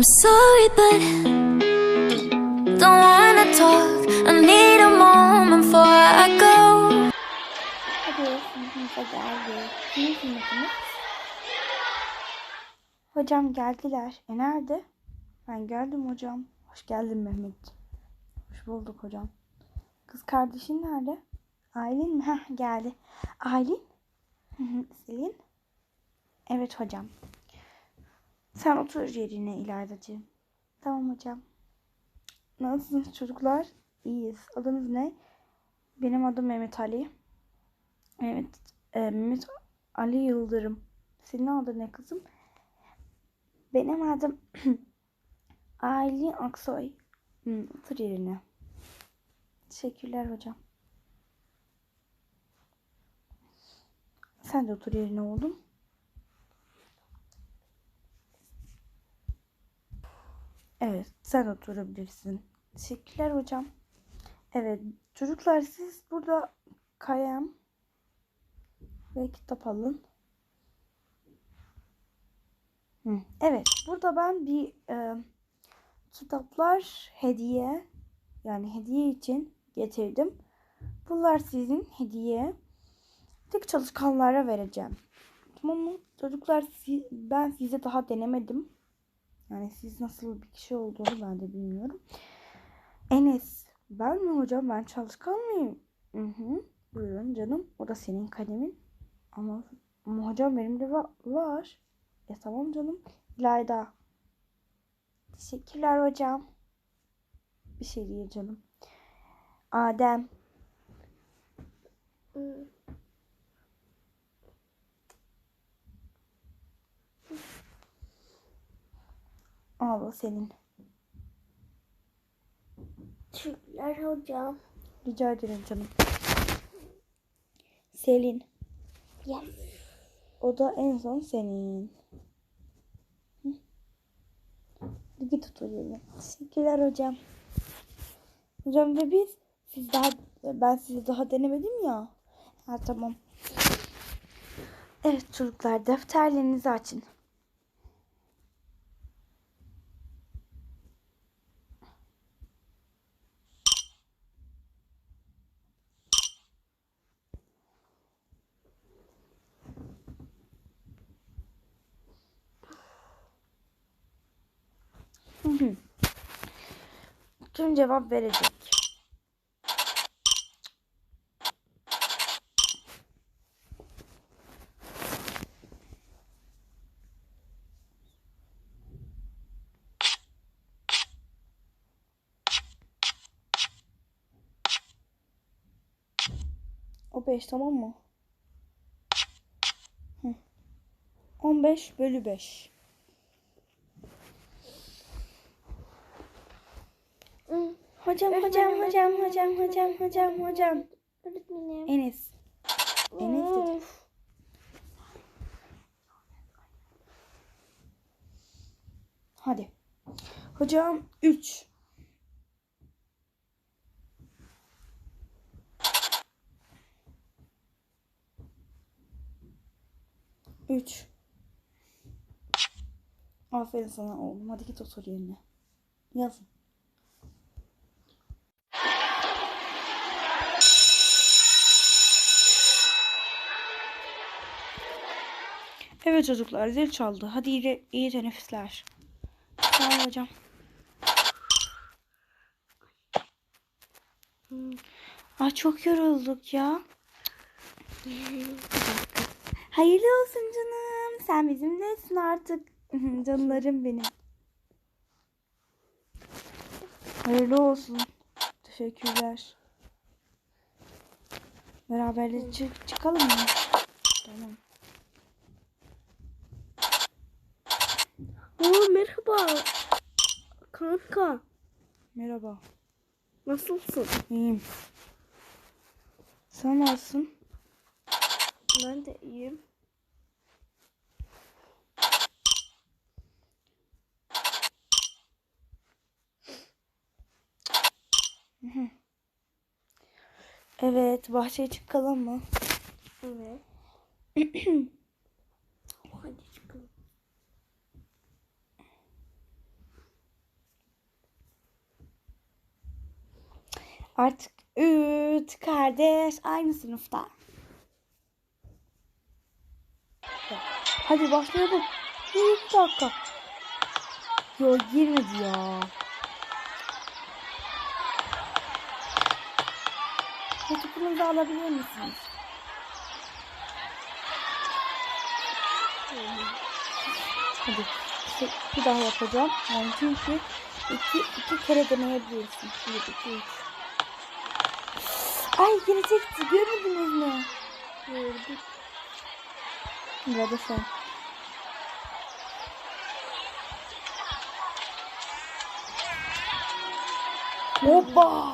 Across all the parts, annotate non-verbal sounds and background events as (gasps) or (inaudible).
I'm sorry, but don't wanna talk. I need a moment before I go. Hocam geldiler. E nerede? Ben geldim hocam. Hoş geldin Mehmet. Hoş bulduk hocam. Kız kardeşin nerede? Aylin mi? Heh, geldi. Aylin? Selin? Evet hocam. Sen otur yerine İlaydacığım. Tamam hocam. Nasılsınız çocuklar? İyiyiz. Adınız ne? Benim adım Mehmet Ali. Evet. e, Mehmet Ali Yıldırım. Senin adın ne kızım? Benim adım (clears throat) Aylin Aksoy. Hmm, otur yerine. Teşekkürler hocam. Sen de otur yerine oğlum. Evet, sen oturabilirsin. Teşekkürler hocam. Evet, çocuklar siz burada kalem ve kitap alın. Hı, Evet, burada ben bir e, kitaplar hediye yani hediye için getirdim. Bunlar sizin hediye. Tek çalışkanlara vereceğim. Tamam mı? Çocuklar ben size daha denemedim. Yani siz nasıl bir kişi olduğunu ben de bilmiyorum. Enes, ben mi hocam? Ben çalışkan mıyım? Hı hı. Buyurun canım. O da senin kalemin. Ama, ama hocam benim de va- var. E tamam canım. İlayda. Teşekkürler hocam. Bir şey değil canım. Adem. Al o senin. Teşekkürler hocam. Rica ederim canım. Selin. Yes. O da en son senin. Otur yerine. Teşekkürler hocam. Hocam ve biz siz daha ben sizi daha denemedim ya. Ha tamam. Evet çocuklar defterlerinizi açın. Hı hı. Tüm cevap verecek. O 5 tamam mı? Hı. 15 bölü 5. Hı. Hocam hocam hocam hocam hocam hocam hocam. Öğretmenim. Enes. Enes dedi. Hadi. Hocam 3. Üç. Aferin sana oğlum. Hadi git otur yerine. Yazın. Evet çocuklar zil çaldı. Hadi iyi, iyi teneffüsler. Sağ ol hocam. Ay çok yorulduk ya. Hayırlı olsun canım. Sen bizimlesin artık. (laughs) Canlarım benim. Hayırlı olsun. Teşekkürler. Beraberce çık çıkalım mı? Tamam. Oo, merhaba. Kanka. Merhaba. Nasılsın? İyiyim. Sen nasılsın? Ben de iyiyim. Evet, bahçeye çıkalım mı? Evet. (clears throat) Hadi çıkalım. Artık üç kardeş aynı sınıfta. Hadi başlayalım. Bir dakika. Yo girmedi ya. Çocukluğunuzu alabilir misiniz? Hadi şey, bir daha yapacağım. Yani çünkü iki, iki kere deneyebilirsin. Bir, iki, üç. Ay gelecekti. Görmediniz mi? Gördük. Burada sen. Hoppa!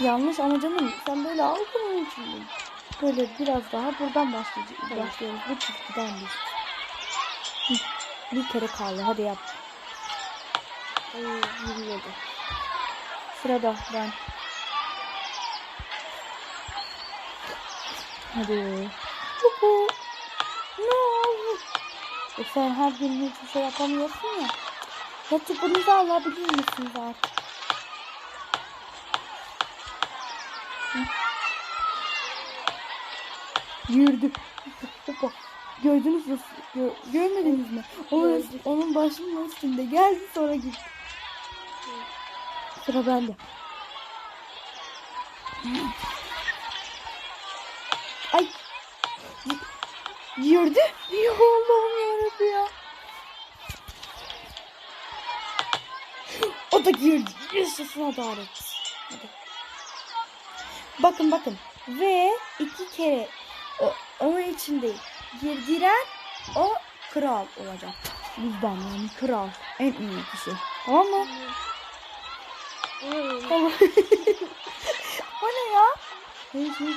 Yanlış ama canım sen böyle al bunun için. Böyle biraz daha buradan başlayacağız. Tamam. Başlıyoruz bu çizgiden biz. Bir kere kaldı hadi yap. Ay, girmedi. Sırada ben. Hadi. Huhu. No. E sen her gün hiçbir şey yapamıyorsun ya. Ya topunuzu alabilir misiniz artık? Yürüdü. Hoppa. Gördünüz mü? Gö- görmediniz mi? Onun, onun başının üstünde geldi sonra gitti. Sıra bende. Ay. Yürüdü. Ya Allah'ım yarabbim ya. O da girdi. Yaşasın adalet. Hadi. Bakın bakın. Ve iki kere o, onun için değil. Girdiren o kral olacak. Bizden yani kral. En iyi kişi. Tamam mı? Ay, Tamam. (laughs) o ne ya? Hiç hiç.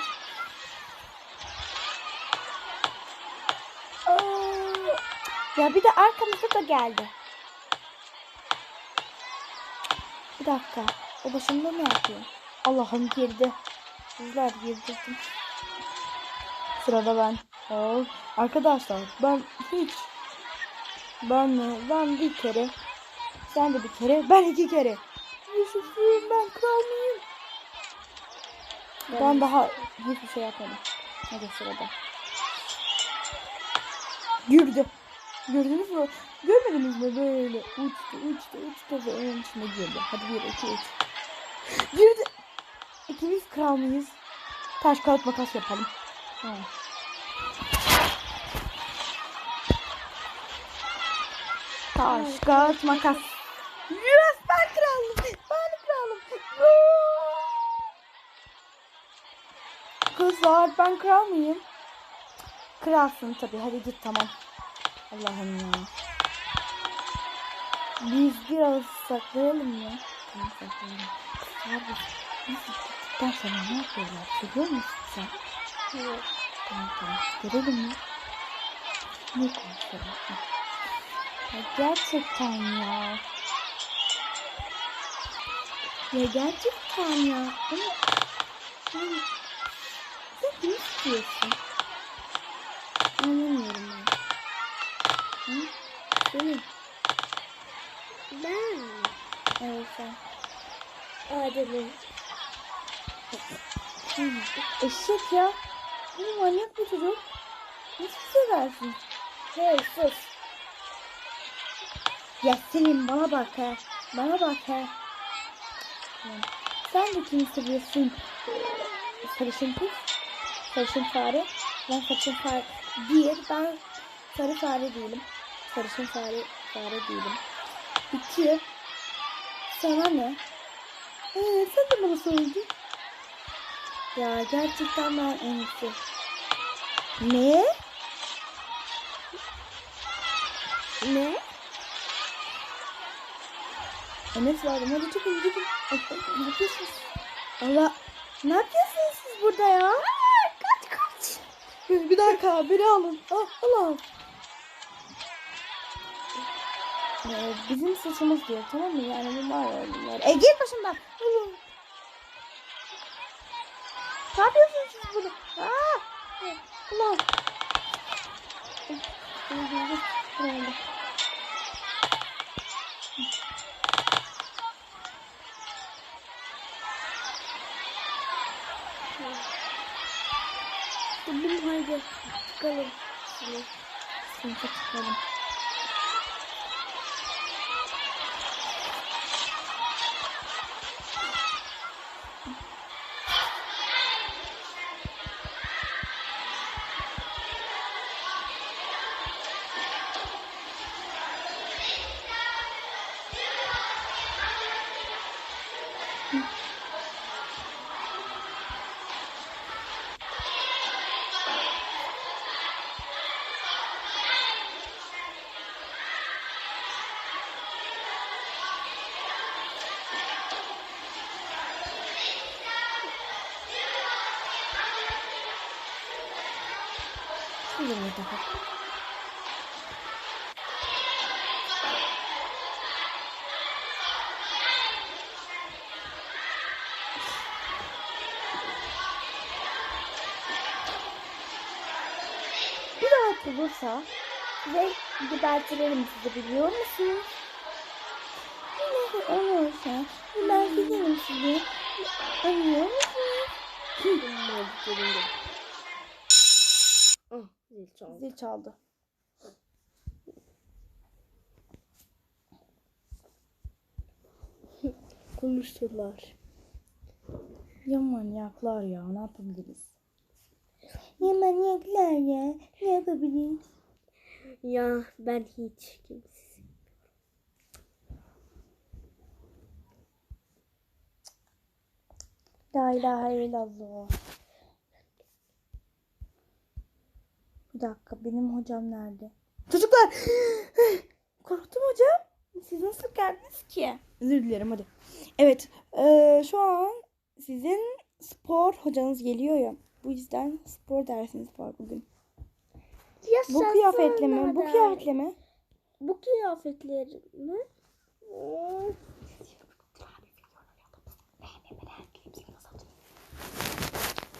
Aa, Ya bir de arkamızda da geldi. Bir dakika. O başımda ne yapıyor? Allah'ım girdi. Kızlar girdirdim. Sırada ben. Arkadaşlar ben hiç ben? Ben bir kere. Sen de bir kere. Ben iki kere. Yaşasın ben kral mıyım? Ben daha hiçbir şey yapmadım. Hadi sırada. Yürüdü. Gördünüz mü? Görmediniz mi böyle uçtu uçtu uçtu ve onun içine girdi. Hadi bir iki üç. Girdi. İkimiz kral mıyız? Taş kağıt makas yapalım. Tamam. Taş kağıt makas. Yes ben kralım. Ben kralım. Kızlar ben kral mıyım? Kralsın tabii. Hadi git tamam. Allah'ım ya. Biz biraz saklayalım ya. Tamam saklayalım. Kızlar biz, biz gittikten sonra ne yapıyorlar? Biliyor musun sen? yok. Tamam tamam. Görelim mi? Ne konuşuyorlar? Ya gerçekten ya. Ya gerçekten ya. Ama- Sen ne istiyorsun? Anlamıyorum ben. Hı? Senin. Ben Evet sen. Adem'in. Eşek ya. Bu manyak bir çocuk. Nasıl seversin? Hey sus. Ya bana bak ha. Bana bak. Tamam. Sen de kimi seviyorsun? Sarışın kız. Sarışın fare. Ben sarışın fare. Bir, ben sarı fare değilim. Sarışın fare, fare değilim. İki, sana ne? Ee, sen de bana söyledin. Ya gerçekten ben en iyisi. Ne? Ne? Enes vardım. Hadi çıkın gidin. Ne yapıyorsunuz? Allah. Ne yapıyorsunuz siz burada ya? kaç kaç. Bir, bir dakika beni alın. Ah, Allah. Ee, bizim suçumuz diyor tamam mı? Yani bunlar öldüler. E git başımdan. Allah. Ne yapıyorsunuz siz burada? Aa! Allah. Herhalde. Haydi. Çıkalım. Şimdi. Çıkalım. Yere daha. Bir rahat olursa size gebertirim sizi biliyor musunuz? Ne olursa ben giderim sizi. Anlıyor musunuz? Zil çaldı. Zil çaldı. (laughs) Konuştular. Ya manyaklar ya ne yapabiliriz? Ya manyaklar ya ne yapabiliriz? Ya ben hiç kimsiz. La ilahe illallah. Bir dakika benim hocam nerede? Çocuklar! (gasps) Korktum hocam. Siz nasıl geldiniz ki? Özür dilerim hadi. Evet eee, şu an sizin spor hocanız geliyor ya. Bu yüzden spor dersiniz var bugün. Bu kıyafetle mi? Bu kıyafetle mi? Bu kıyafetler mi?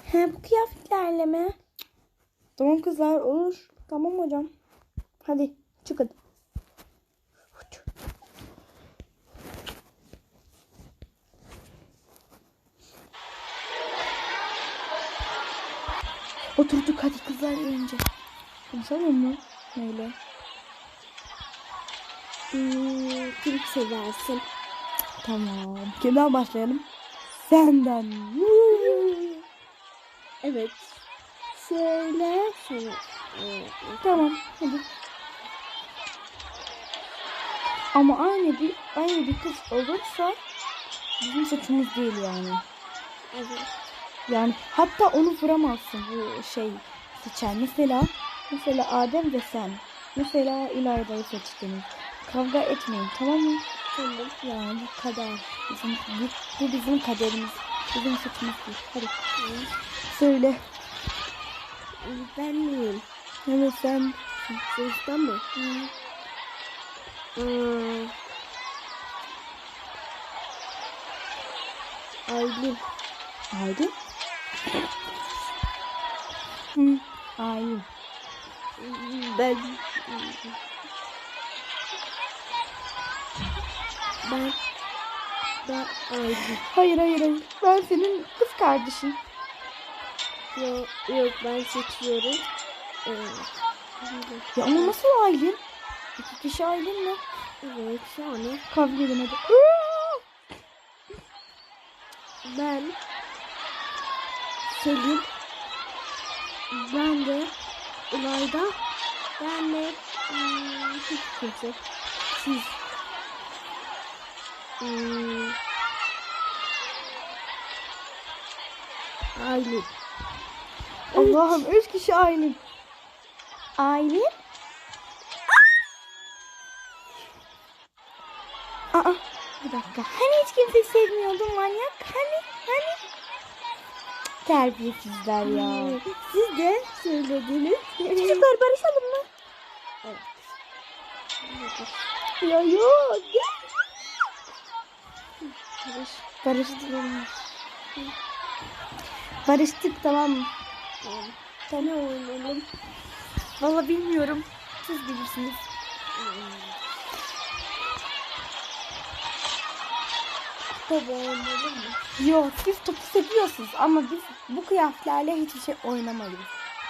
He bu kıyafetlerle mi? Tamam kızlar olur. Tamam hocam. Hadi çıkın. Oturduk hadi kızlar önce. Konuşalım mı? Neyle? Hmm, kim seversin? Tamam. Kimden başlayalım? Senden. Evet. Söyle sana. Evet. Tamam hadi. Ama aynı bir aynı bir kız olursa bizim suçumuz değil yani. Evet. Yani hatta onu vuramazsın bu şey seçen. Mesela mesela Adem ve sen. Mesela İlayda'yı seçtiniz. Kavga etmeyin tamam mı? Tamam. Yani bu kader. Bizim, bu, bu bizim kaderimiz. Bizim suçumuz değil. Hadi söyle. Ben miyim? Evet sen. Sizden mi? Hmm. Aylin. Hı, Aylin. Ben ben ben Aylin. Hayır hayır hayır. Ben senin kız kardeşin. Yok, yok ben seçiyorum. Evet. Ya ama nasıl Aylin? İki kişi Aylin mi? Evet yani Kavga edin hadi. ben Selin ben de İlayda ben de hmm, hiç kimse siz hmm, Aylin Allah'ım üç kişi Aylin. Aylin? Aa, bir dakika. Hani hiç kimse sevmiyordun manyak? Hani? Hani? Terbiyesizler ya. (laughs) siz de söylediniz Çocuklar barışalım mı? evet. Ya yok. Barış, Barıştık. Barıştık tamam mı? Tamam. Ne oynayalım? Valla bilmiyorum. siz bilirsiniz. Baba oynayalım mı? Yok siz topu seviyorsunuz ama biz bu kıyafetlerle hiçbir şey oynamayız.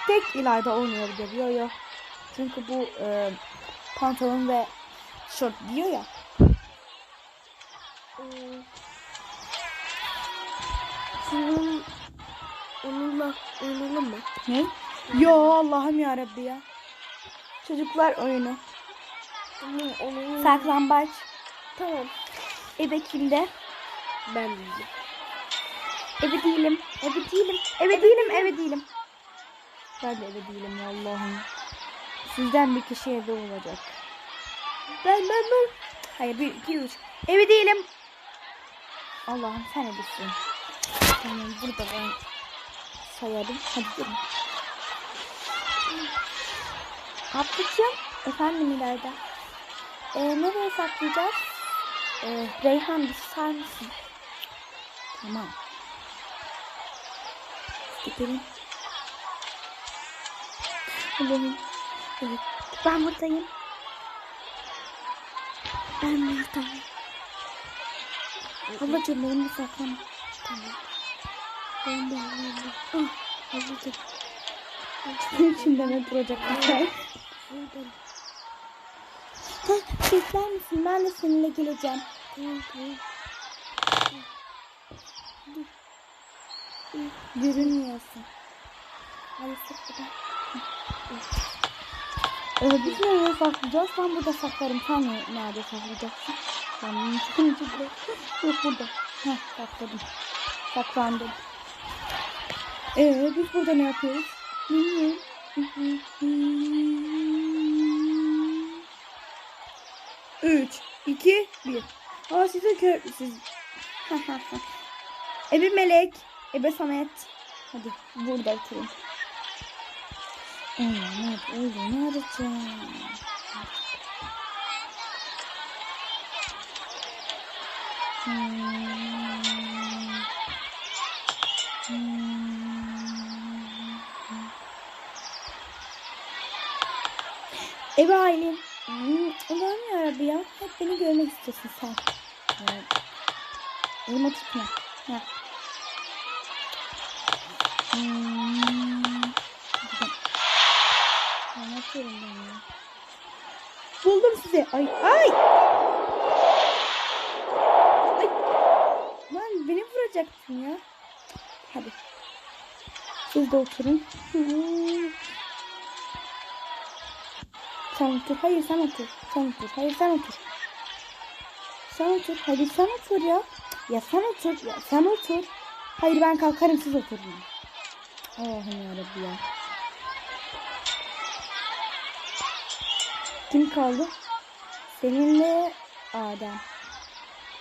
Tek ileride oynayabilir. Yok yok. Çünkü bu e, pantolon ve şort giyiyor ya. Ee, Şunun onunla oynayalım mı? Ne? Yo Allah'ım ya Rabbi ya. Çocuklar oyunu. Tamam onu Saklambaç. Tamam. Ebe kimde? Ben de. Ebe değilim. Ebe değilim. Ebe değilim. Ebe değilim. Ben de ebe değilim ya Allah'ım. Sizden bir kişi ebe olacak. Ben ben ben. Hayır bir iki üç. Ebe değilim. Allah'ım sen ebesin. Tamam burada ben sayarım. Hadi gelin. Ablacığım. Efendim ileride. Ee, nereye saklayacağız? Ee, Reyhan bir susar mısın? Tamam. Gidelim. Allah'ım. Evet. Ben buradayım. Ben buradayım. Ablacığım benim bir saklama. Tamam. Ben de de. Ah, ablacığım. Şimdi ne duracak lütfen? Buradan. Heh, Bekler misin? Ben de seninle geleceğim. Tamam tamam. Görünmüyorsun. Hadi sık bir de. Ee, biz nereye saklayacağız? Ben burada saklarım. Sen ne- nerede saklayacaksın? Ben bunu çıkın içinde. Yok burada. Heh sakladım. Saklandım. Ee, biz burada ne yapıyoruz? Üç, iki, bir. Aa size kör... Siz... (laughs) Ebe Melek, Ebe Samet. Hadi burada oturun. Yap? Öyle arayacağım? Hmm. Ebe Aylin. Hmm, Allah'ım yarabbim ya. Hep beni görmek istiyorsun sen. Evet. Elime tutma. Ha. Hmm. Ne ben ya? Buldum sizi. Ay ay. Ay. Lan beni vuracaktın ya. Hadi. Siz oturun. Hmm. Sen otur. Hayır sen otur. Sen otur. Hayır sen otur. Sen otur. Hayır sen otur ya. Ya sen otur. Ya sen otur. Hayır ben kalkarım siz oturun. Allah'ım yarabbim ya. Kim kaldı? Seninle Adem.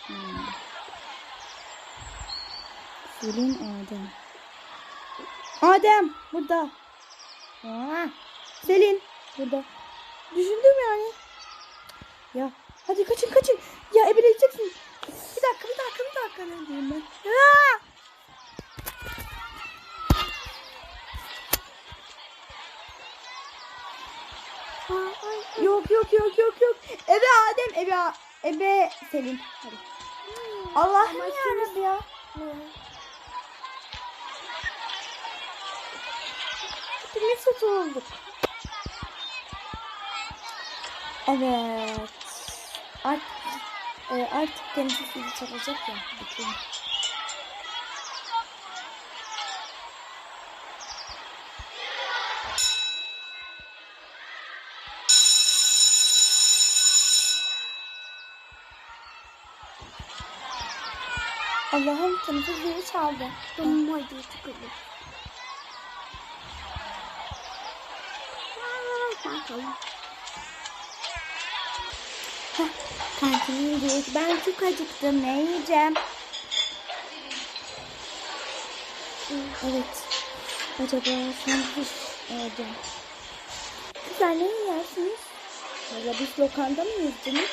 Hmm. Selin Adem. Adem burada. Aa, Selin burada. Düşündüm yani. Ya hadi kaçın kaçın. Ya ebeleyeceksin. Bir dakika bir dakika bir dakika. Ne diyeyim ben? Aa! Yok yok yok yok yok. Ebe Adem, Ebe A- Ebe Selin. Hadi. Allah'ım ya. Hepimiz kötü olduk. Evet. Artık, e, artık denize sizi çalacak ya. Bakayım. Allah'ım teneffüs zili çaldı. Hadi çıkalım. Aa, Bakalım. Kantine gidiyoruz. Ben çok acıktım. Ne yiyeceğim? Evet. Acaba sandviç yiyeceğim. Kızlar ne yersiniz? Valla biz lokanta mıyız canım?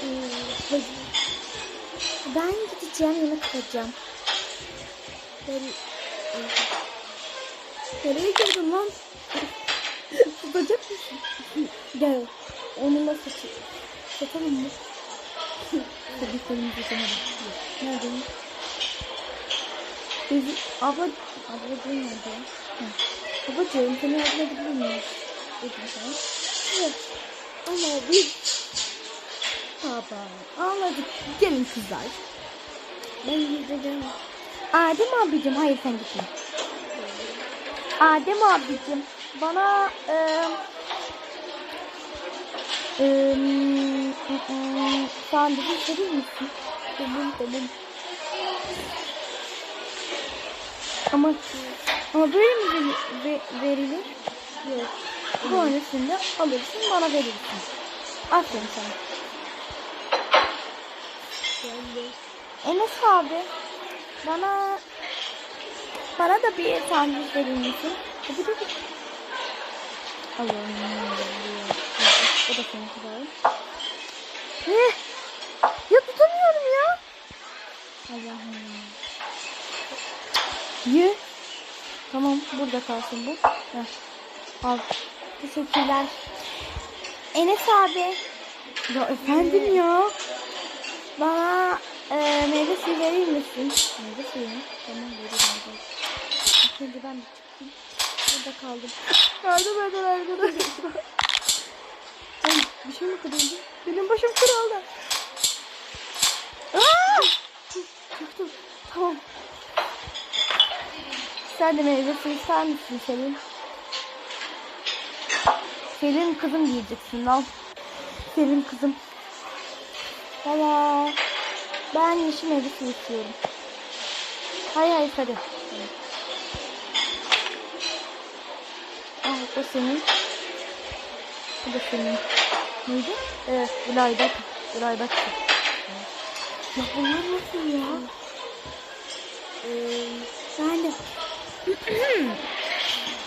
Hmm. Ben gideceğim yemek alacağım. Ben Nereye girdin lan? Tutacak mısın? Gel. Onunla saçı. Satalım mı? Tabii senin Nerede? Bizi, abla, ablacığım nerede? Babacığım seni yardım edebilir miyiz? Dedim sana. Evet. Ama biz... Baba anladık. Gelin kızlar. Ben gidelim. Adem abicim hayır sen gitme. Adem abicim bana eee eee eee, sandviç verir misin? Tamam tamam. Ama ama böyle mi veri- ve- verilir? Yok. Sonrasında alırsın bana verirsin. Aferin sana. Enes abi bana bana da bir sandviç verir misin? Allah'ım. O da seninki var. Eh, ya tutamıyorum ya. Allah'ım. Ye. Tamam burada kalsın bu. Heh. Al. Teşekkürler. Enes abi. Ya efendim ya. Bana e, meyve suyu verir misin? Meyve suyu mu? Tamam veririm. Önce ben Burada kaldım. Yardım edin arkadaşlar. Ay bir şey mi kırıldı? Benim başım kırıldı. Aa! Çıktım. Tamam. Sen de meyve suyu ister misin Selin? Selin kızım diyeceksin al. Selin kızım. Valla ben yeşil meyve suyu istiyorum. Hayır hayır sarı. O senin. Bu da senin. Neydi? Evet İlayda. İlayda. Ya bunlar nasıl ya? Ee, ben de.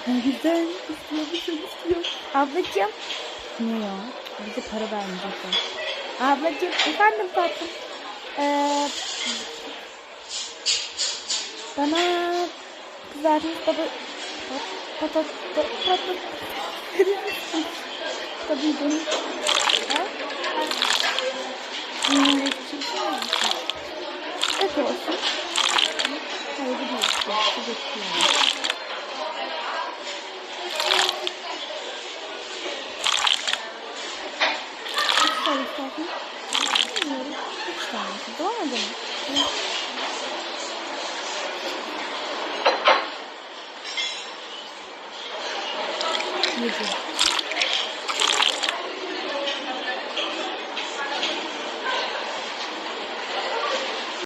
(clears throat) Güzel. İstiyor bir şey istiyor. Ablacığım. Ne ya? Bize para vermeyecekler. Ablacığım efendim tatlım. Ee, bana kızartmış baba pat pat pat pat pat Tabii? Hmm, Evet olsun. Hayır bu değil. Bu bekliyorum. Kaç tane. Üç tanesi. Tamam mı